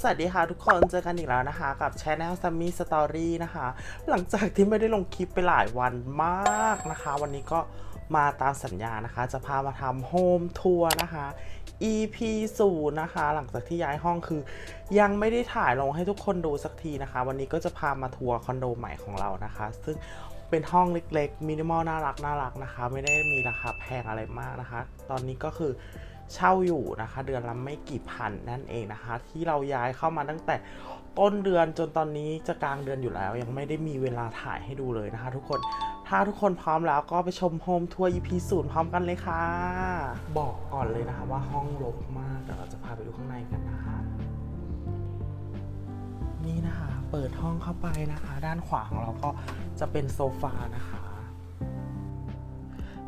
สวัสดีค่ะทุกคนเจอกันอีกแล้วนะคะ กับ Channel Sammy Story นะคะ หลังจากที่ไม่ได้ลงคลิปไปหลายวันมากนะคะ วันนี้ก็มาตามสัญญานะคะ จะพามาทำโฮมทัวร์นะคะ EP 0นะคะ หลังจากที่ย้ายห้องคือ ยังไม่ได้ถ่ายลงให้ทุกคนดูสักทีนะคะ วันนี้ก็จะพามาทัวร์คอนโดใหม่ของเรานะคะ ซึ่งเป็นห้องเล็กๆมินิมอลน่ารักน่ารักนะคะ ไม่ได้มีราคาแพงอะไรมากนะคะ ตอนนี้ก็คือ เช่าอยู่นะคะ เดือนละไม่กี่พันนั่นเองนะคะ ที่เราย้ายเข้ามาตั้งแต่ต้นเดือนจนตอนนี้จะกลางเดือนอยู่แล้ว ยังไม่ได้มีเวลาถ่ายให้ดูเลยนะคะ ทุกคนถ้าทุกคนพร้อมแล้วก็ไปชมโฮมทัวร์ EP ศูนย์พร้อมกันเลยค่ะ บอกก่อนเลยนะคะว่าห้องรกมากเดี๋ยวเราจะพาไปดูข้างในกันนะคะ นี่นะคะ เปิดห้องเข้าไปนะคะ ด้านขวาของเราก็จะเป็นโซฟานะคะ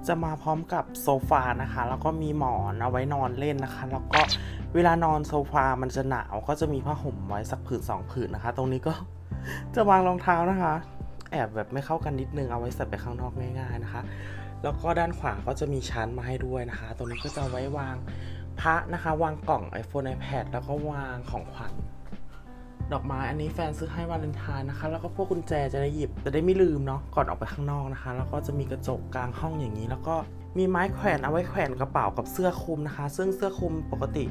จะมาพร้อมกับโซฟานะคะ แล้วก็มีหมอนเอาไว้นอนเล่นนะคะ แล้วก็เวลานอนโซฟามันจะหนาวก็จะมีผ้าห่มไว้สักผืนสองผืนนะคะ ตรงนี้ก็จะวางรองเท้านะคะ แอบแบบไม่เข้ากันนิดนึงเอาไว้ใส่ไปข้างนอกง่าย ๆนะคะ แล้วก็ด้านขวาก็จะมีชั้นมาให้ด้วยนะคะ ตรงนี้ก็จะไว้วางพระนะคะ วางกล่อง iPhone iPad แล้วก็วางของขวัญ ดอกไม้อันนี้แฟนซื้อให้วาเลนไทน์นะคะ แล้วก็พวกกุญแจจะได้หยิบจะได้ไม่ลืมเนาะก่อนออกไปข้างนอกนะคะ แล้วก็จะมีกระจกกลางห้องอย่างนี้ แล้วก็มีไม้แขวนเอาไว้แขวนกระเป๋ากับเสื้อคลุมนะคะ ซึ่งเสื้อคลุมปกติ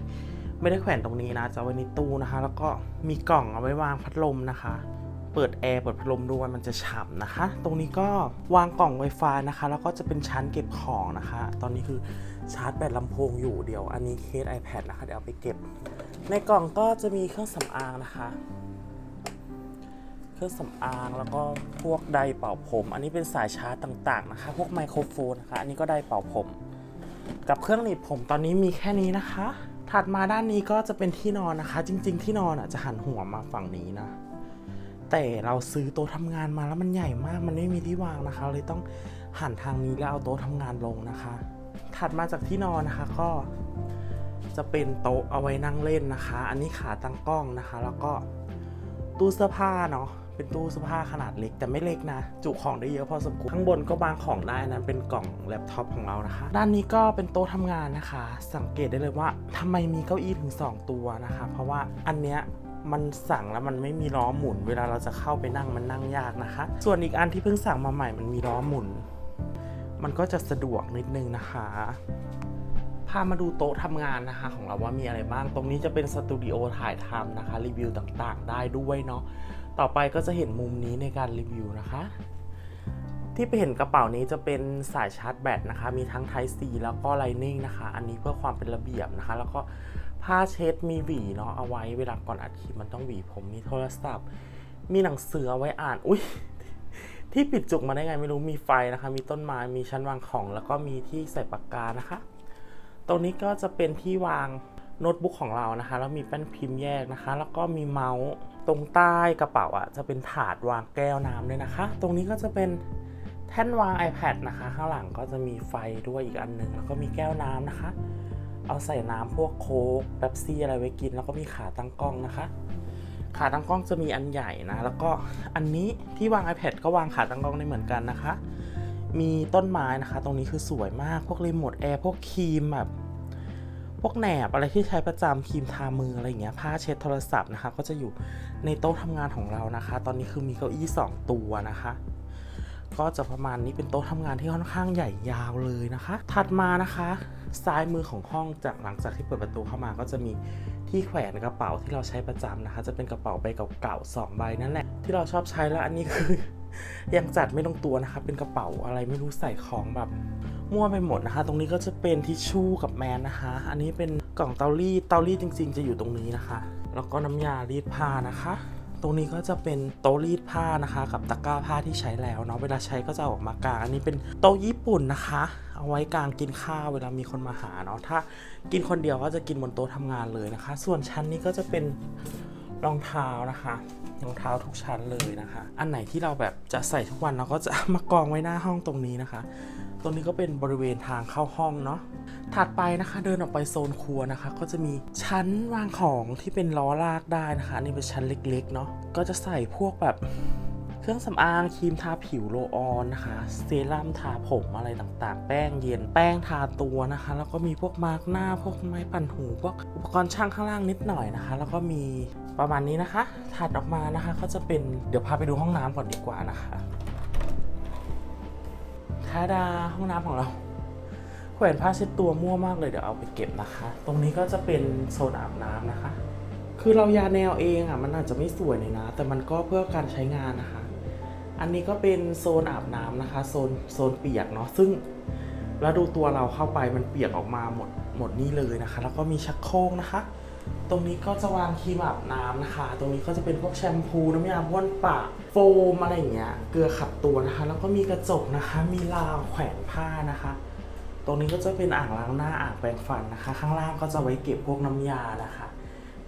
ไม่ได้แขวนตรงนี้นะจะไว้ในตู้นะคะ แล้วก็มีกล่องเอาไว้วางพัดลมนะคะ เปิดแอร์เปิดพัดลมด้วยมันจะฉ่ำนะคะ ตรงนี้ก็วางกล่อง Wi-Fi นะคะ แล้วก็จะเป็นชั้นเก็บของนะคะ ตอนนี้คือชาร์จแบตลำโพงอยู่เดี๋ยว อันนี้เคส iPad นะคะเดี๋ยวเอาไปเก็บ ในกล่องก็จะมีเครื่องสำอางนะคะ เครื่องสำอางแล้วก็พวกไดร์เป่าผม อันนี้เป็นสายชาร์จต่าง ๆ นะคะ พวกไมโครโฟนนะคะ อันนี้ก็ไดร์เป่าผม กับเครื่องหนีบผมตอนนี้มีแค่นี้นะคะ ถัดมาด้านนี้ก็จะเป็นที่นอนนะคะ จริง ๆ ที่นอนอะจะหันหัวมาฝั่งนี้นะ แต่เราซื้อโต๊ะทำงานมาแล้วมันใหญ่มาก มันไม่มีที่วางนะคะ เลยต้องหันทางนี้แล้วเอาโต๊ะทำงานลงนะคะ ถัดมาจากที่นอนนะคะก็ จะเป็นโต๊ะเอาไว้นั่งเล่นนะคะ อันนี้ขาตั้งกล้องนะคะ แล้วก็ตู้เสื้อผ้าเนาะเป็นตู้เสื้อผ้าขนาดเล็กแต่ไม่เล็กนะ จุของได้เยอะพอสมควรข้างบนก็บางของได้นะเป็นกล่องแล็ปท็อปของเรานะคะ ด้านนี้ก็เป็นโต๊ะทำงานนะคะ สังเกตได้เลยว่าทำไมมีเก้าอี้ถึง 2 ตัวนะคะ เพราะว่าอันเนี้ยมันสั่งแล้วมันไม่มีล้อหมุน เวลาเราจะเข้าไปนั่งมันนั่งยากนะคะ ส่วนอีกอันที่เพิ่งสั่งมาใหม่มันมีล้อหมุน มันก็จะสะดวกนิดนึงนะคะ พามาดูโต๊ะทำงานนะคะ ของเราว่ามีอะไรบ้าง ตรงนี้จะเป็นสตูดิโอถ่ายทำนะคะ รีวิวต่างๆ ได้ด้วยเนาะ ต่อไปก็จะเห็นมุมนี้ในการรีวิวนะคะ ที่ไปเห็นกระเป๋านี้จะเป็นสายชาร์จแบตนะคะ มีทั้ง Type C แล้วก็ Lightning นะคะ อันนี้เพื่อความเป็นระเบียบนะคะ แล้วก็ผ้าเช็ดมีหวีเนาะ เอาไว้เวลาก่อนอัดคลิปมันต้องหวีผม มีโทรศัพท์ มีหนังสือเอาไว้อ่าน อุ้ยที่ปิดจุกมาได้ไงไม่รู้ มีไฟนะคะ มีต้นไม้ มีชั้นวางของ แล้วก็มีที่ใส่ปากกานะคะ ตรงนี้ก็จะเป็นที่วางโน้ตบุ๊กของเรานะคะ แล้วมีแป้นพิมพ์แยกนะคะ แล้วก็มีเมาส์ตรงใต้กระเป๋าอะจะเป็นถาดวางแก้วน้ำด้วยนะคะ ตรงนี้ก็จะเป็นแท่นวาง iPad นะคะ ข้างหลังก็จะมีไฟด้วยอีกอันหนึ่งแล้วก็มีแก้วน้ำนะคะ เอาใส่น้ำพวกโค้กเป๊ปซี่อะไรไว้กิน แล้วก็มีขาตั้งกล้องนะคะ ขาตั้งกล้องจะมีอันใหญ่นะ แล้วก็อันนี้ที่วาง iPad ก็วางขาตั้งกล้องได้เหมือนกันนะคะ มีต้นไม้นะคะ ตรงนี้คือสวยมาก พวกรีโมทแอร์ พวกครีมแบบพวกแหนบอะไรที่ใช้ประจำครีมทามืออะไรอย่างเงี้ยผ้าเช็ดโทรศัพท์นะคะ ก็จะอยู่ในโต๊ะทำงานของเรานะคะ ตอนนี้คือมีเก้าอี้สองตัวนะคะ ก็จะประมาณนี้เป็นโต๊ะทำงานที่ค่อนข้างใหญ่ยาวเลยนะคะ ถัดมานะคะซ้ายมือของห้องจากหลังจากที่เปิดประตูเข้ามาก็จะมีที่แขวนกระเป๋าที่เราใช้ประจำนะคะ จะเป็นกระเป๋าใบเก่าๆสองใบนั่นแหละที่เราชอบใช้แล้วอันนี้คือ ยังจัดไม่ลงตัวนะคะ เป็นกระเป๋าอะไรไม่รู้ใส่ของแบบมั่วไปหมดนะคะ ตรงนี้ก็จะเป็นทิชชู่กับแมสนะคะ อันนี้เป็นกล่องเตารีด เตารีดจริง ๆ จะอยู่ตรงนี้นะคะ แล้วก็น้ำยารีดผ้านะคะ ตรงนี้ก็จะเป็นโต๊ะรีดผ้านะคะ กับตะกร้าผ้าที่ใช้แล้วเนาะ เวลาใช้ก็จะอออกมากาง อันนี้เป็นโต๊ะญี่ปุ่นนะคะ เอาไว้กางกินข้าวเวลามีคนมาหาเนาะ ถ้ากินคนเดียวก็จะกินบนโต๊ะทำงานเลยนะคะ ส่วนชั้นนี้ก็จะเป็นรองเท้านะคะ รองเท้าทุกชั้นเลยนะคะ อันไหนที่เราแบบจะใส่ทุกวันเราก็จะมากองไว้หน้าห้องตรงนี้นะคะ ตรงนี้ก็เป็นบริเวณทางเข้าห้องเนาะ ถัดไปนะคะเดินออกไปโซนครัวนะคะ ก็จะมีชั้นวางของที่เป็นล้อลากได้นะคะนนี่เป็นชั้นเล็กๆเนาะ ก็จะใส่พวกแบบเครื่องสำอางครีมทาผิวโรลออนนะคะ เซรั่มทาผมอะไรต่างๆ แป้งเย็นแป้งทาตัวนะคะ แล้วก็มีพวกมาร์กหน้า พวกไม้ปั่นหู พวกอุปกรณ์ช่างข้างล่างนิดหน่อยนะคะ แล้วก็มี ประมาณนี้นะคะถัดออกมานะคะก็จะเป็นเดี๋ยวพาไปดูห้องน้ำก่อนดีกว่านะคะทาดาห้องน้ำของเราแขวนผ้าเช็ดตัวมั่วมากเลยเดี๋ยวเอาไปเก็บนะคะ ตรงนี้ก็จะเป็นโซนอาบน้ำนะคะ คือเรายาแนวเองอะมันอาจจะไม่สวยเลยนะ แต่มันก็เพื่อการใช้งานนะคะ อันนี้ก็เป็นโซนอาบน้ำนะคะ โซนโซนเปียกเนาะซึ่งแล้วดูตัวเราเข้าไปมันเปียกออกมาหมดหมดนี่เลยนะคะ แล้วก็มีชักโครกนะคะ ตรงนี้ก็จะวางครีมอาบน้ำนะคะ ตรงนี้ก็จะเป็นพวกแชมพูน้ำยาบ้วนปากโฟมอะไรอย่างเงี้ย เกลือขัดตัวนะคะ แล้วก็มีกระจกนะคะ มีราวแขวนผ้านะคะ ตรงนี้ก็จะเป็นอ่างล้างหน้าอ่างแปรงฟันนะคะ ข้างล่างก็จะไว้เก็บพวกน้ำยานะคะ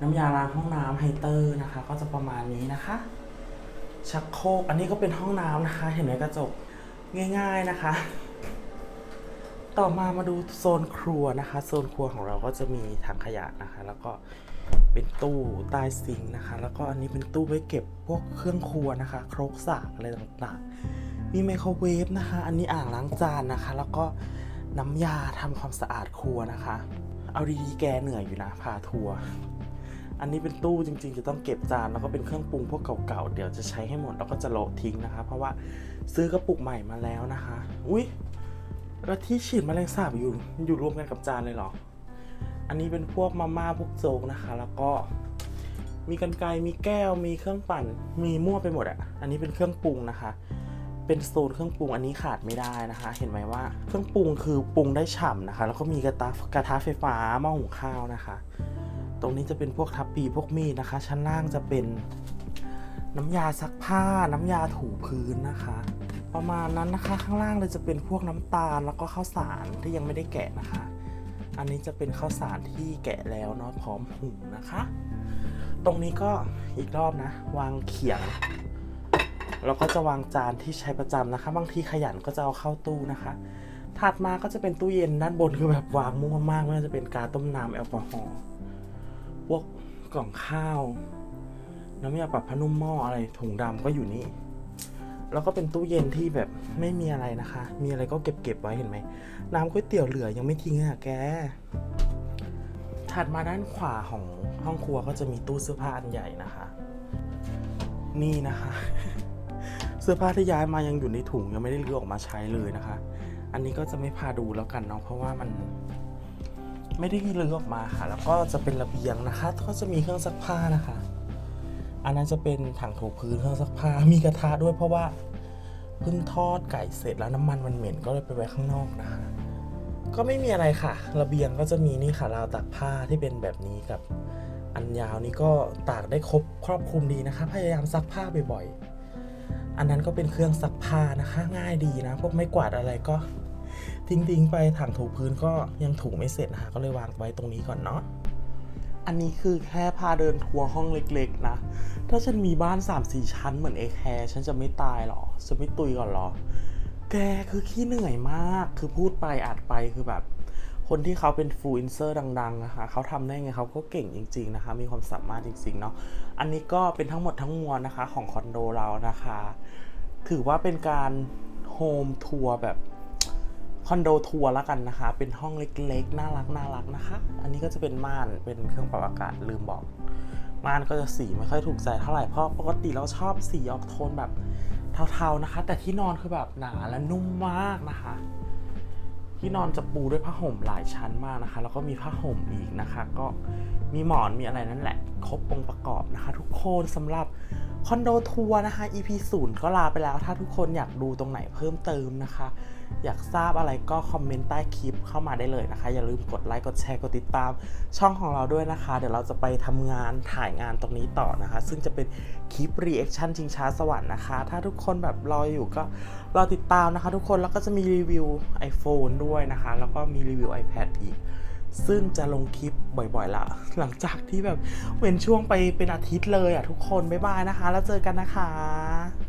น้ำยาล้างห้องน้ำไฮเตอร์นะคะ ก็จะประมาณนี้นะคะ ชักโครกอันนี้ก็เป็นห้องน้ำนะคะ เห็นไหมกระจกง่าย ๆนะคะ ต่อมามาดูโซนครัวนะคะ โซนครัวของเราก็จะมีถังขยะนะคะ แล้วก็เป็นตู้ใต้ซิงค์นะคะ แล้วก็อันนี้เป็นตู้ไว้เก็บพวกเครื่องครัวนะคะ ครกสากอะไรต่างๆ มีไมโครเวฟนะคะ อันนี้อ่างล้างจานนะคะ แล้วก็น้ำยาทำความสะอาดครัวนะคะ เอาดีๆแกเหนื่อยอยู่นะพาทัวร์อันนี้เป็นตู้จริงๆ จะต้องเก็บจานแล้วก็เป็นเครื่องปรุงพวกเก่าๆ เดี๋ยวจะใช้ให้หมดแล้วก็จะโละทิ้งนะคะ เพราะว่าซื้อกระปุกใหม่มาแล้วนะคะ อุ้ย แล้วที่ฉีดแมลงสาบอยู่อยู่รวมกันกับจานเลยเหรอ อันนี้เป็นพวกมาม่าพวกโจ๊กนะคะ แล้วก็มีกันไกมีแก้ว มีเครื่องปั่น มีมั่วไปหมดอะอันนี้เป็นเครื่องปรุงนะคะ เป็นโซนเครื่องปรุงอันนี้ขาดไม่ได้นะคะ เห็นไหมว่าเครื่องปรุงคือปรุงได้ฉ่ำนะคะ แล้วก็มีกระทะกระทะไฟฟ้าหม้อหุงข้าวนะคะ ตรงนี้จะเป็นพวกทัพปีพวกมีดนะคะ ชั้นล่างจะเป็นน้ำยาซักผ้า น้ำยาถูพื้นนะคะ ประมาณนั้นนะคะ ข้างล่างเลยจะเป็นพวกน้ำตาลแล้วก็ข้าวสารที่ยังไม่ได้แกะนะคะ อันนี้จะเป็นข้าวสารที่แกะแล้วเนาะพร้อมหุงนะคะ ตรงนี้ก็อีกรอบนะ วางเขียงแล้วก็จะวางจานที่ใช้ประจำนะคะ บางทีขยันก็จะเอาเข้าตู้นะคะ ถัดมาก็จะเป็นตู้เย็นด้านบนคือแบบวางมั่วมากไม่ว่าจะเป็นการต้มน้ำแอลกอฮอล์พวกกล่องข้าว น้ำยาปรับผ้านุ่มหม้ออะไรถุงดำก็อยู่นี่ แล้วก็เป็นตู้เย็นที่แบบไม่มีอะไรนะคะ มีอะไรก็เก็บเก็บไว้เห็นไหม น้ำก๋วยเตี๋ยวเหลือยังไม่ทิ้งอะแก ถัดมาด้านขวาของห้องครัวก็จะมีตู้เสื้อผ้าอันใหญ่นะคะ นี่นะคะ เสื้อผ้าที่ย้ายมายังอยู่ในถุงยังไม่ได้รื้อออกมาใช้เลยนะคะ อันนี้ก็จะไม่พาดูแล้วกันเนาะเพราะว่ามันไม่ได้รื้อออกมาค่ะ แล้วก็จะเป็นระเบียงนะคะ ก็จะมีเครื่องซักผ้านะคะ อันนั้นจะเป็นถังถูพื้นเครื่องซักผ้ามีกระทะด้วยเพราะว่าเพิ่งทอดไก่เสร็จแล้วน้ำมันมันเหม็นก็เลยไปไว้ข้างนอกนะคะก็ไม่มีอะไรค่ะ ระเบียงก็จะมีนี่ค่ะราวตากผ้าที่เป็นแบบนี้กับ อันยาวนี่ก็ตากได้ครบครอบคลุมดีนะคะ พยายามซักผ้าบ่อยๆอันนั้นก็เป็นเครื่องซักผ้านะคะ ง่ายดีนะ พวกไม้กวาดอะไรก็ทิ้งๆไปถังถูพื้นก็ยังถูไม่เสร็จนะคะก็เลยวางไว้ตรงนี้ก่อนเนาะ อันนี้คือแค่พาเดินทัวร์ห้องเล็กๆนะ ถ้าฉันมีบ้าน 3-4 ชั้นเหมือนเอแคร์ฉันจะไม่ตายหรอจะไม่ตุยก่อนหรอ แกคือขี้เหนื่อยมาก คือพูดไปอัดไปคือแบบ คนที่เขาเป็นฟูลอินเซอร์ดังๆนะคะเขาทำได้ไงเขาก็เก่งจริง ๆนะคะ มีความสามารถจริงๆเนาะ อันนี้ก็เป็นทั้งหมดทั้งมวลนะคะของคอนโดเรานะคะ ถือว่าเป็นการโฮมทัวร์แบบ คอนโดทัวร์แล้วกันนะคะ เป็นห้องเล็กๆ น่ารักน่ารักนะคะ อันนี้ก็จะเป็นม่าน เป็นเครื่องปรับอากาศลืมบอก ม่านก็จะสีไม่ค่อยถูกใจเท่าไหร่ เพราะปกติเราชอบสีออกโทนแบบเทาๆนะคะ แต่ที่นอนคือแบบหนาและนุ่มมากนะคะ ที่นอนจะปูด้วยผ้าห่มหลายชั้นมากนะคะ แล้วก็มีผ้าห่มอีกนะคะ ก็ มีหมอนมีอะไรนั่นแหละ ครบองค์ประกอบนะคะ ทุกคนสำหรับคอนโดทัวร์นะคะ EP 0ก็ลาไปแล้ว ถ้าทุกคนอยากดูตรงไหนเพิ่มเติมนะคะ อยากทราบอะไรก็คอมเมนต์ใต้คลิปเข้ามาได้เลยนะคะ อย่าลืมกดไลค์กดแชร์กดติดตาม ช่องของเราด้วยนะคะ เดี๋ยวเราจะไปทำงานถ่ายงานตรงนี้ต่อนะคะ ซึ่งจะเป็นคลิปรีแอคชั่นชิงช้าสวรรค์นะคะ ถ้าทุกคนแบบรออยู่ก็รอติดตามนะคะ ทุกคนแล้วก็จะมีรีวิว iPhone ด้วยนะคะ แล้วก็มีรีวิว iPad อีก ซึ่งจะลงคลิปบ่อยๆละหลังจากที่แบบเว้นช่วงไปเป็นอาทิตย์เลยอะทุกคน บ๊ายบายนะคะ แล้วเจอกันนะคะ